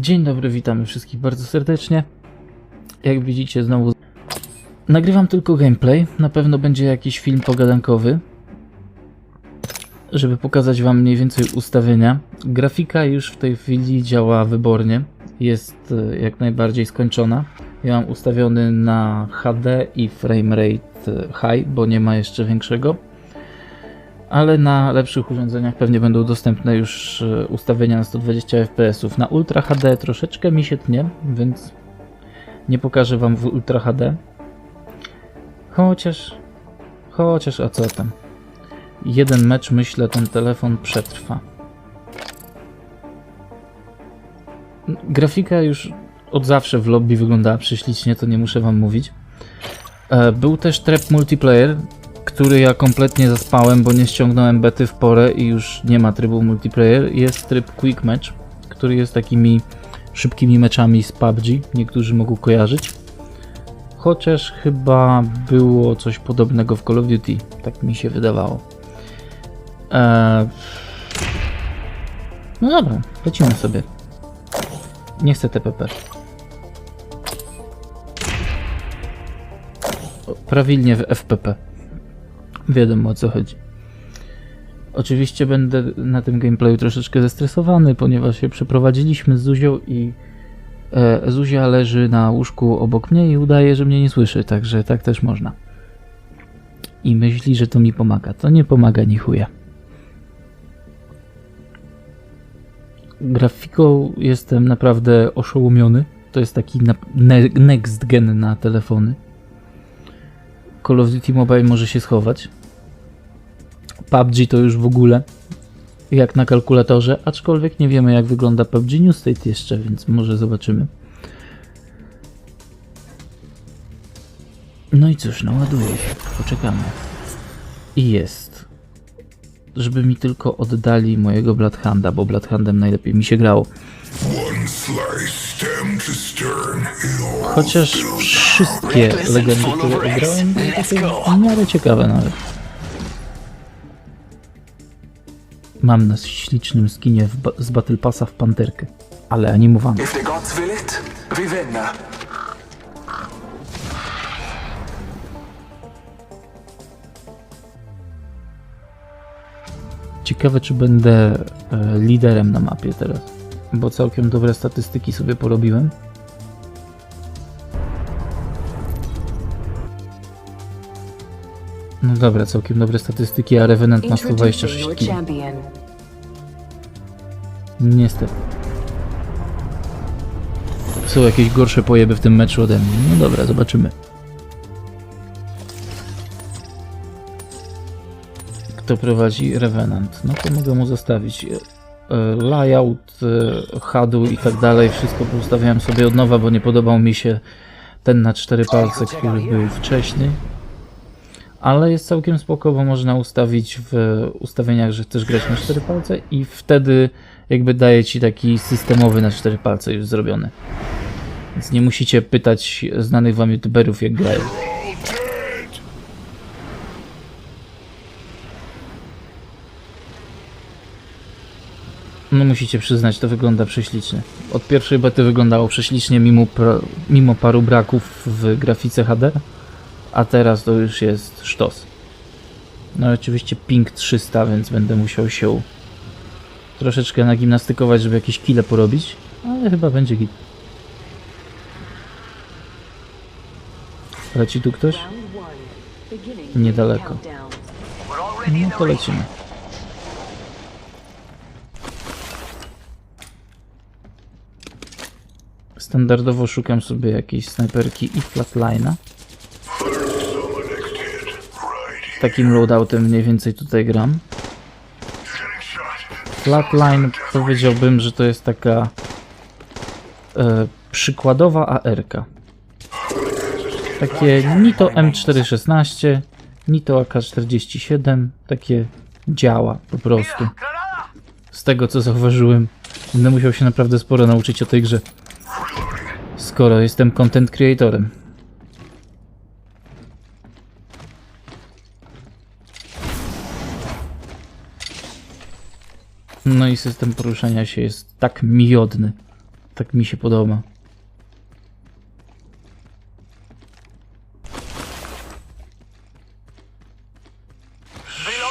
Dzień dobry, witamy wszystkich bardzo serdecznie. Jak widzicie, znowu nagrywam tylko gameplay. Na pewno będzie jakiś film pogadankowy, żeby pokazać Wam mniej więcej ustawienia. Grafika już w tej chwili działa wybornie, jest e, jak najbardziej skończona. Ja mam ustawiony na HD i framerate e, high, bo nie ma jeszcze większego ale na lepszych urządzeniach pewnie będą dostępne już e, ustawienia na 120 fps. Na Ultra HD troszeczkę mi się tnie, więc nie pokażę Wam w Ultra HD. Chociaż, chociaż, a co tam? Jeden mecz, myślę, ten telefon przetrwa. Grafika już od zawsze w lobby wyglądała prześlicznie, to nie muszę Wam mówić. E, Był też tryb multiplayer, który ja kompletnie zaspałem, bo nie ściągnąłem bety w porę i już nie ma trybu multiplayer. Jest tryb quick match, który jest takimi szybkimi meczami z PUBG. Niektórzy mogą kojarzyć. Chociaż chyba było coś podobnego w Call of Duty, tak mi się wydawało. Eee... No dobra, lecimy sobie. Nie chcę TPP. Prawilnie w FPP. Wiadomo o co chodzi. Oczywiście będę na tym gameplayu troszeczkę zestresowany, ponieważ się przeprowadziliśmy z Zuzią i e, Zuzia leży na łóżku obok mnie i udaje, że mnie nie słyszy, także tak też można. I myśli, że to mi pomaga. To nie pomaga ni chuja. Grafiką jestem naprawdę oszołomiony. To jest taki next gen na telefony. Call of Duty Mobile może się schować. PUBG to już w ogóle jak na kalkulatorze, aczkolwiek nie wiemy jak wygląda PUBG New State jeszcze, więc może zobaczymy. No i cóż, no ładuje się, poczekamy. I jest. Żeby mi tylko oddali mojego Bloodhanda, bo Bloodhandem najlepiej mi się grało. Chociaż wszystkie legendy, które grałem, były w miarę ciekawe nawet. Mam na ślicznym skinie ba- z Battle Passa w panterkę, ale animowany. Efter Guds villigt, vi vänner. Ciekawe, czy będę e, liderem na mapie teraz, bo całkiem dobre statystyki sobie porobiłem. No dobra, całkiem dobre statystyki, a Revenant ma Introducing 126 your kg. Niestety. Są jakieś gorsze pojeby w tym meczu ode mnie. No dobra, zobaczymy. Kto prowadzi Revenant? No to mogę mu zostawić. E, Layout, e, HUD i tak dalej, wszystko poustawiałem sobie od nowa, bo nie podobał mi się ten na cztery palce, który był wcześniej. Ale jest całkiem spoko, bo można ustawić w ustawieniach, że chcesz grać na cztery palce i wtedy jakby daje ci taki systemowy na cztery palce już zrobiony. Więc nie musicie pytać znanych wam youtuberów jak grają. No musicie przyznać, to wygląda prześlicznie. Od pierwszej bety wyglądało prześlicznie mimo, mimo paru braków w grafice HD, a teraz to już jest sztos. No oczywiście ping 300, więc będę musiał się troszeczkę nagimnastykować, żeby jakieś kile porobić, ale chyba będzie git. Leci tu ktoś? Niedaleko. No to lecimy. Standardowo szukam sobie jakiejś snajperki i flatline'a. Takim loadoutem mniej więcej tutaj gram. Flatline powiedziałbym, że to jest taka e, przykładowa ARK. Takie ni to M416, ni to AK-47, takie działa po prostu. Z tego co zauważyłem, będę musiał się naprawdę sporo nauczyć o tej grze. Skoro jestem content creatorem. No i system poruszania się jest tak miodny. Tak mi się podoba.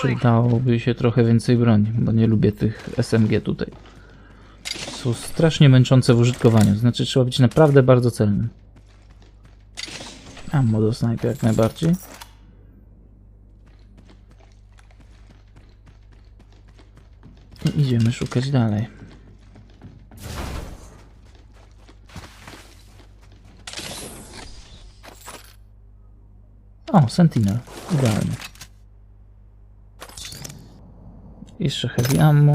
Przydałoby się trochę więcej broni, bo nie lubię tych SMG tutaj. Są strasznie męczące w użytkowaniu, znaczy trzeba być naprawdę bardzo celnym. Ammo do snajpy jak najbardziej. Idziemy szukać dalej. O, Sentinel. Idealnie. Jeszcze heavy ammo.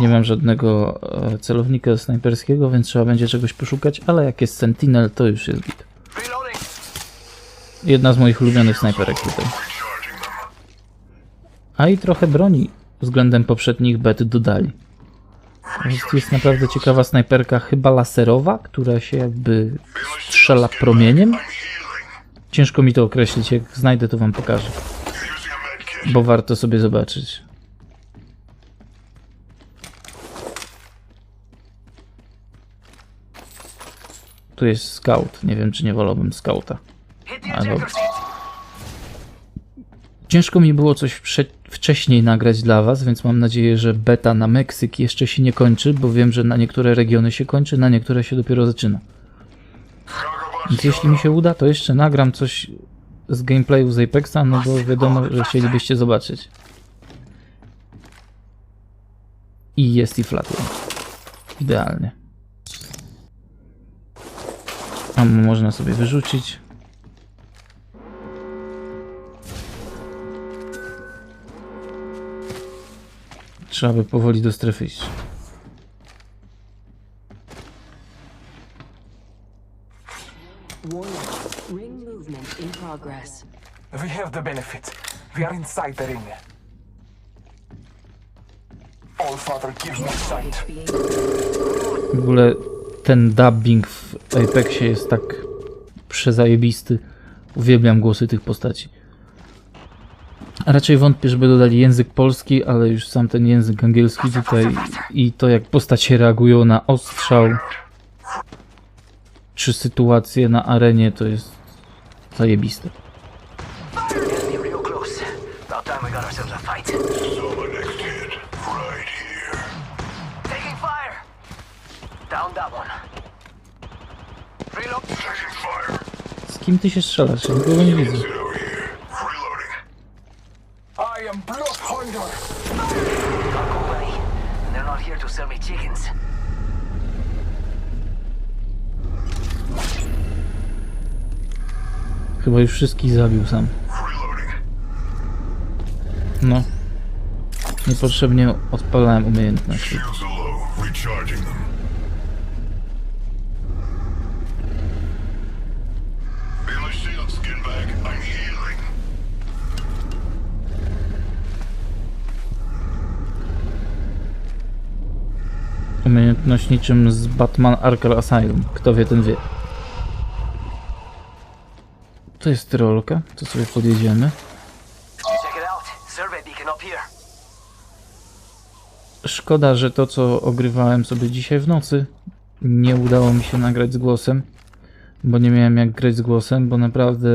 Nie mam żadnego e, celownika snajperskiego, więc trzeba będzie czegoś poszukać, ale jak jest Sentinel, to już jest git. Jedna z moich ulubionych snajperek tutaj. A i trochę broni względem poprzednich bet dodali. Jest, naprawdę ciekawa snajperka, chyba laserowa, która się jakby strzela promieniem. Ciężko mi to określić, jak znajdę to wam pokażę, bo warto sobie zobaczyć. Tu jest scout, nie wiem czy nie wolałbym scouta. Hit the A, dobra. ejector seat. Ciężko mi było coś wcze- wcześniej nagrać dla Was, więc mam nadzieję, że beta na Meksyk jeszcze się nie kończy, bo wiem, że na niektóre regiony się kończy, na niektóre się dopiero zaczyna. Więc jeśli mi się uda, to jeszcze nagram coś z gameplayu z Apexa, no bo wiadomo, że chcielibyście zobaczyć. I jest i flatline. Idealnie. Ammo można sobie wyrzucić. Trzeba by powoli do strefy iść. Warning. Ring movement in progress. We have the benefit. We are inside the ring. All Father, give me sight. W ogóle ten dubbing w Apexie jest tak przezajebisty. Uwielbiam głosy tych postaci. Raczej wątpię, żeby dodali język polski, ale już sam ten język angielski tutaj i to jak postacie reagują na ostrzał czy sytuacje na arenie to jest zajebiste. Z kim ty się strzelasz? Ja nikogo nie widzę. Me chickens. Chyba już wszystkich zabił sam. No. Niepotrzebnie odpalałem umiejętności. Umiejętność niczym z Batman Arkham Asylum. Kto wie, ten wie. To jest tyrolka, to sobie podjedziemy. Szkoda, że to co ogrywałem sobie dzisiaj w nocy nie udało mi się nagrać z głosem, bo nie miałem jak grać z głosem, bo naprawdę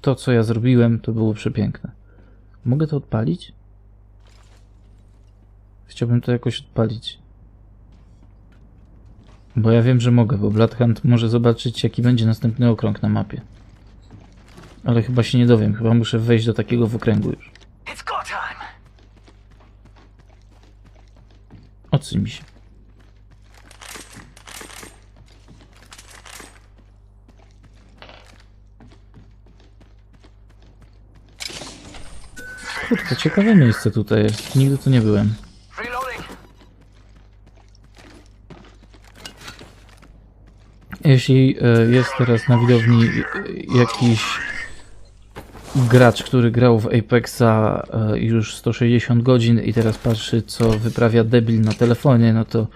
to co ja zrobiłem to było przepiękne. Mogę to odpalić? Chciałbym to jakoś odpalić. Bo ja wiem, że mogę, bo Bloodhunt może zobaczyć jaki będzie następny okrąg na mapie. Ale chyba się nie dowiem, chyba muszę wejść do takiego w okręgu już. Odsuń mi się. Kurczę, ciekawe miejsce tutaj jest. Nigdy tu nie byłem. Reloading. Jeśli e, jest teraz na widowni jakiś gracz, który grał w Apexa e, już 160 godzin i teraz patrzy, co wyprawia debil na telefonie, no to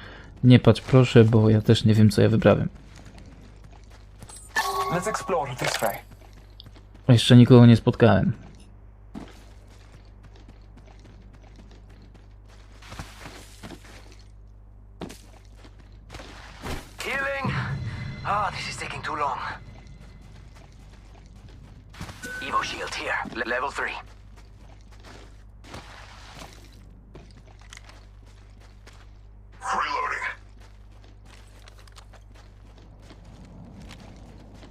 nie patrz proszę, bo ja też nie wiem, co ja wyprawiam. Jeszcze nikogo nie spotkałem. 3. Reloading.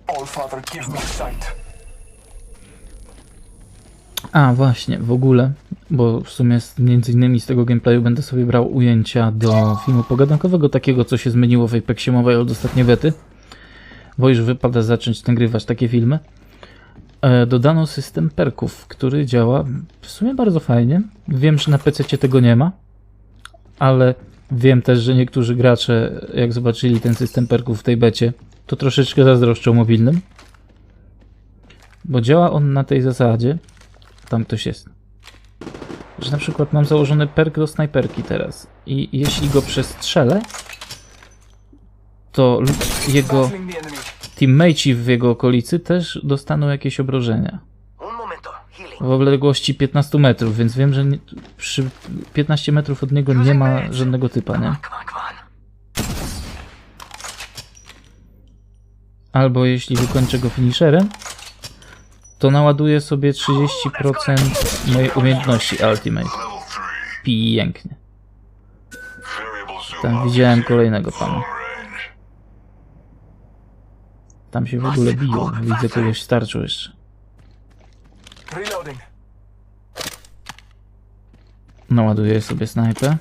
All Father, give me sight. A, właśnie, w ogóle, bo w sumie z, między innymi z tego gameplayu będę sobie brał ujęcia do filmu pogadankowego, takiego co się zmieniło w Apexie Mobile od ostatniej bety, bo już wypada zacząć nagrywać takie filmy. E, dodano system perków, który działa w sumie bardzo fajnie. Wiem, że na PC tego nie ma, ale wiem też, że niektórzy gracze, jak zobaczyli ten system perków w tej becie, to troszeczkę zazdroszczą mobilnym. Bo działa on na tej zasadzie, tam ktoś jest. Że na przykład mam założony perk do snajperki teraz i jeśli go przestrzelę, to lu- jego Teammateci w jego okolicy też dostaną jakieś obrażenia. W odległości 15 metrów, więc wiem, że nie, przy 15 metrów od niego nie ma żadnego typa, nie? Albo jeśli wykończę go finisherem, to naładuję sobie 30% mojej umiejętności Ultimate. Level 3. Pięknie. Tam widziałem kolejnego pana. Tam się w ogóle biją. Widzę kogoś starczył jeszcze. Reloading. Naładuję sobie snajpę.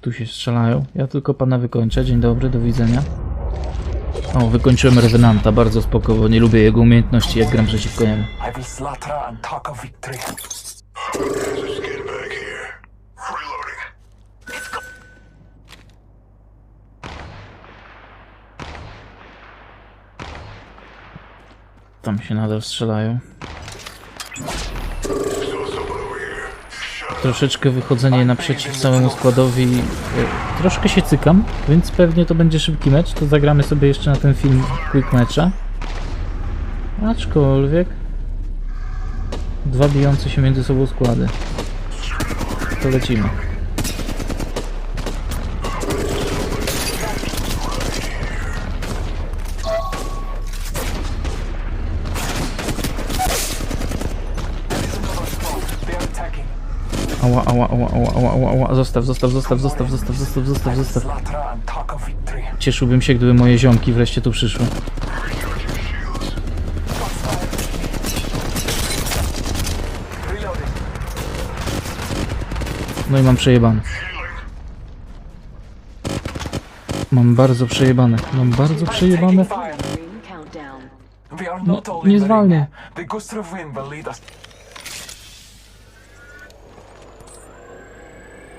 Tu się strzelają. Ja tylko pana wykończę. Dzień dobry, do widzenia. O, wykończyłem Revenanta. Bardzo spoko, nie lubię jego umiejętności, jak gram przeciwko niemu. Tam się nadal strzelają. Troszeczkę wychodzenie naprzeciw całemu składowi. e, Troszkę się cykam, więc pewnie to będzie szybki mecz. To zagramy sobie jeszcze na ten film quick matcha. Aczkolwiek dwa bijące się między sobą składy. To lecimy. Ała, ała, ała, ała, ała, ała, ała. Zostaw, zostaw, zostaw, zostaw, zostaw, zostaw, zostaw, zostaw. Cieszyłbym się, gdyby moje ziomki wreszcie tu przyszły. No i mam przejebane. Mam bardzo przejebane. Mam bardzo przejebane. No, nie in the zwalniaj. ring. The gust of wind will lead us.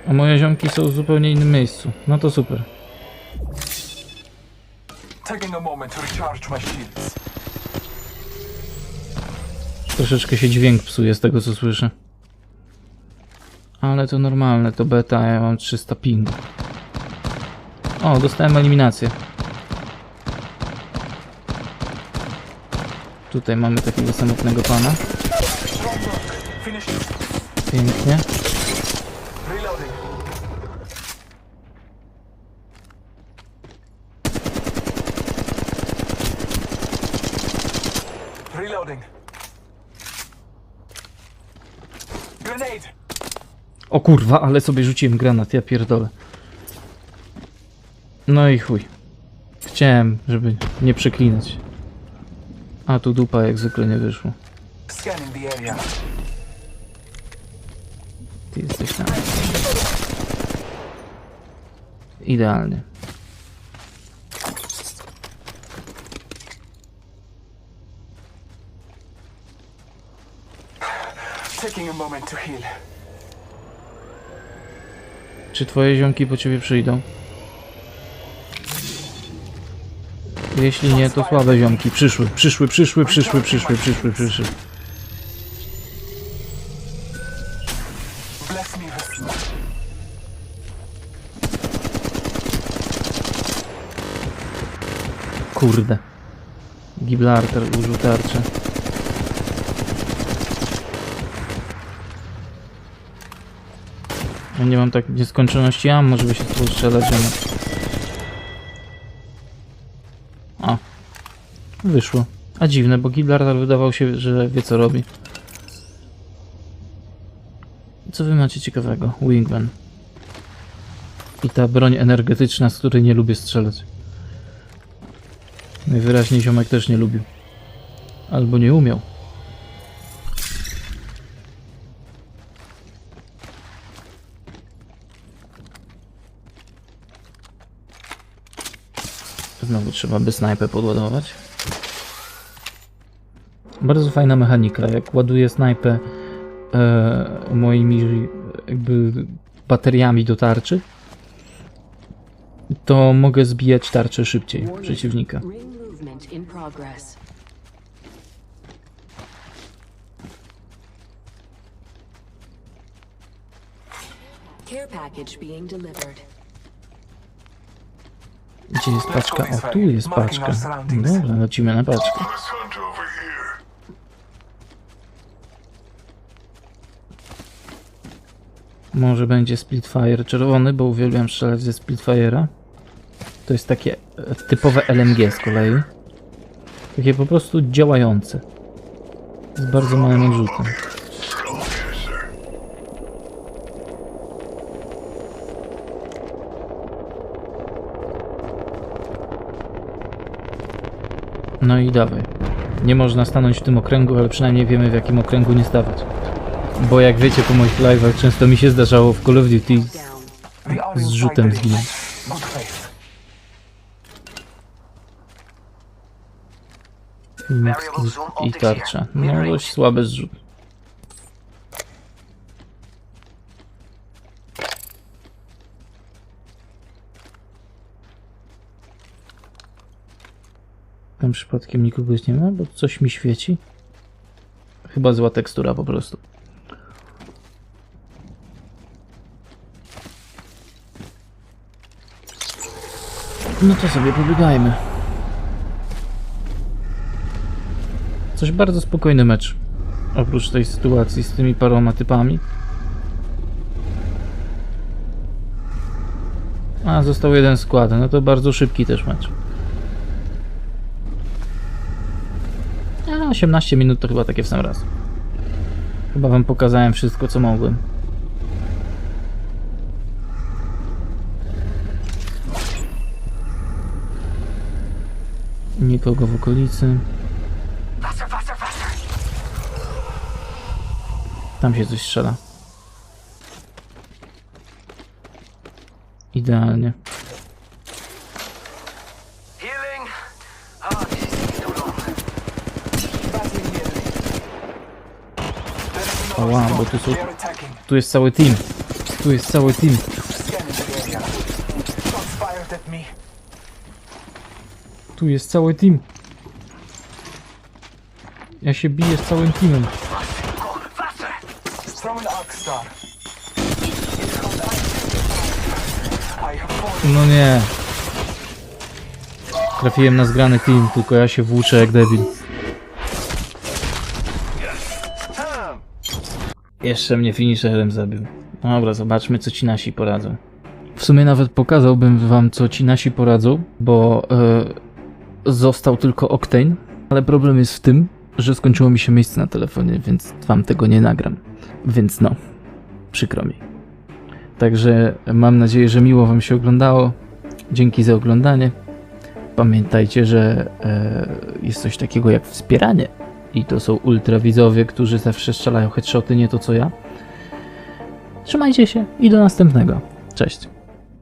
A moje ziomki są w zupełnie innym miejscu. No to super. Troszeczkę się dźwięk psuje z tego co słyszę. Ale to normalne, to beta, ja mam 300 ping. O, dostałem eliminację. Tutaj mamy takiego samotnego pana. Pięknie. Reloading. Reloading. Grenade. O kurwa, ale sobie rzuciłem granat, ja pierdolę. No i chuj. Chciałem, żeby nie przeklinać. A tu dupa jak zwykle nie wyszło. Ty jesteś tam. Idealnie. Taking a moment to heal. Czy twoje ziomki po ciebie przyjdą? Jeśli nie, to słabe ziomki. Przyszły, przyszły, przyszły, przyszły, przyszły, przyszły, przyszły. Kurde. Gibraltar użył tarczy. Ja nie mam tak nieskończoności ammo, żeby się tu strzelać. ale- O. Wyszło. A dziwne, bo Gibraltar wydawał się, że wie co robi. Co wy macie ciekawego? Wingman. I ta broń energetyczna, z której nie lubię strzelać. Najwyraźniej ziomek też nie lubił. Albo nie umiał. Znowu trzeba by snajpę podładować. Bardzo fajna mechanika. Jak ładuję snajpę e, moimi jakby bateriami do tarczy, to mogę zbijać tarczę szybciej przeciwnika. Care package being delivered. Gdzie jest paczka? O, tu jest paczka. Dobra, lecimy na paczkę. Może będzie Splitfire czerwony, bo uwielbiam strzelać ze Splitfire'a. To jest takie e, typowe LMG z kolei. Takie po prostu działające. Z bardzo małym odrzutem. No i dawaj. Nie można stanąć w tym okręgu, ale przynajmniej wiemy w jakim okręgu nie stawać. Bo jak wiecie po moich live'ach często mi się zdarzało w Call of Duty z inside rzutem zginąć. I tarcza. No dość słaby zrzut. Tam przypadkiem nikogoś nie ma, bo coś mi świeci. Chyba zła tekstura po prostu. No to sobie pobiegajmy. Coś bardzo spokojny mecz. Oprócz tej sytuacji z tymi paroma typami. A, został jeden skład. No to bardzo szybki też mecz. A, 18 minut to chyba takie w sam raz. Chyba wam pokazałem wszystko, co mogłem. Nikogo w okolicy. Tam się coś strzela. Idealnie. Response. bo tu są-. Tu jest cały team. Tu jest cały team. Tu jest cały team. Ja się biję z całym teamem. No nie. Trafiłem na zgrany team, tylko ja się włóczę jak debil. Jeszcze mnie finisherem zabił. Dobra, zobaczmy co ci nasi poradzą. W sumie nawet pokazałbym wam co ci nasi poradzą, bo e, został tylko Octane, ale problem jest w tym, że skończyło mi się miejsce na telefonie, więc wam tego nie nagram. Więc no, przykro mi. Także mam nadzieję, że miło Wam się oglądało. Dzięki za oglądanie. Pamiętajcie, że e, jest coś takiego jak wspieranie. I to są ultrawidzowie, którzy zawsze strzelają headshoty, nie to co ja. Trzymajcie się i do następnego. Cześć.